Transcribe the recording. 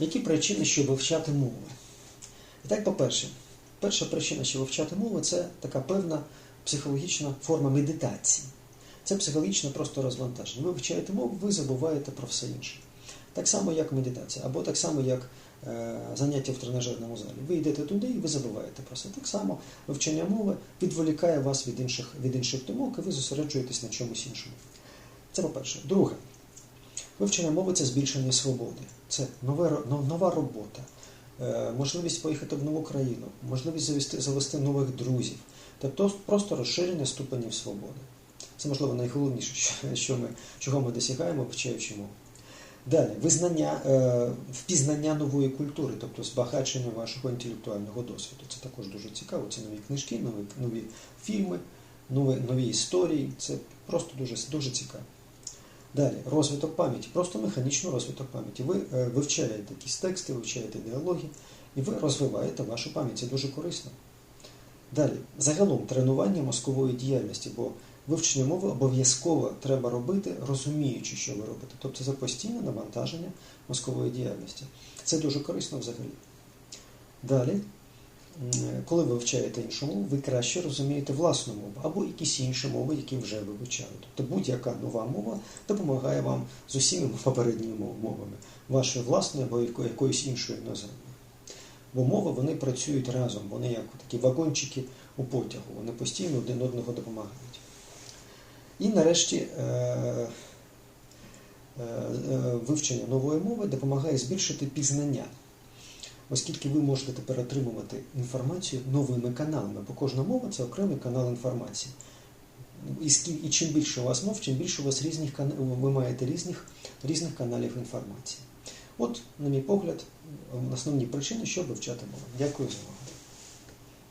Які причини, щоб вивчати мову? І так, по-перше, перша причина, щоб вивчати мову, це така певна психологічна форма медитації. Це психологічно просто розвантаження. Ви вивчаєте мову, ви забуваєте про все інше. Так само, як медитація, або так само, як е, заняття в тренажерному залі. Ви йдете туди і ви забуваєте про все. Так само вивчення мови відволікає вас від інших, від інших думок, і ви зосереджуєтесь на чомусь іншому. Це по-перше. Друге, вивчення мови це збільшення свободи, це нове, нова робота, е, можливість поїхати в нову країну, можливість завести, завести нових друзів, тобто просто розширення ступенів свободи. Це, можливо, найголовніше, що- ми, чого ми досягаємо, вивчаючи мову. Далі, визнання, е, впізнання нової культури, тобто збагачення вашого інтелектуального досвіду. Це також дуже цікаво. Це нові книжки, нові, нові фільми, нові, нові історії. Це просто дуже, дуже цікаво. Далі, розвиток пам'яті, просто механічно розвиток пам'яті. Ви е, вивчаєте якісь тексти, вивчаєте діалоги, і ви розвиваєте вашу пам'ять. Це дуже корисно. Далі, загалом тренування мозкової діяльності, бо вивчення мови обов'язково треба робити, розуміючи, що ви робите. Тобто це постійне навантаження мозкової діяльності. Це дуже корисно взагалі. Далі, коли ви вивчаєте іншу мову, ви краще розумієте власну мову або якісь інші мови, які вже ви вивчали. Тобто будь-яка нова мова допомагає вам з усіма попередніми мовами, вашою власною або яко- якоюсь іншою іноземною. Бо мови вони працюють разом, вони як такі вагончики у потягу, вони постійно один одного допомагають. І нарешті е, е, е, вивчення нової мови допомагає збільшити пізнання, оскільки ви можете тепер отримувати інформацію новими каналами, бо кожна мова це окремий канал інформації. І, і чим більше у вас мов, чим більше у вас різних ви маєте різних, різних каналів інформації. От, на мій погляд, основні причини, щоб вивчати мову. Дякую за увагу.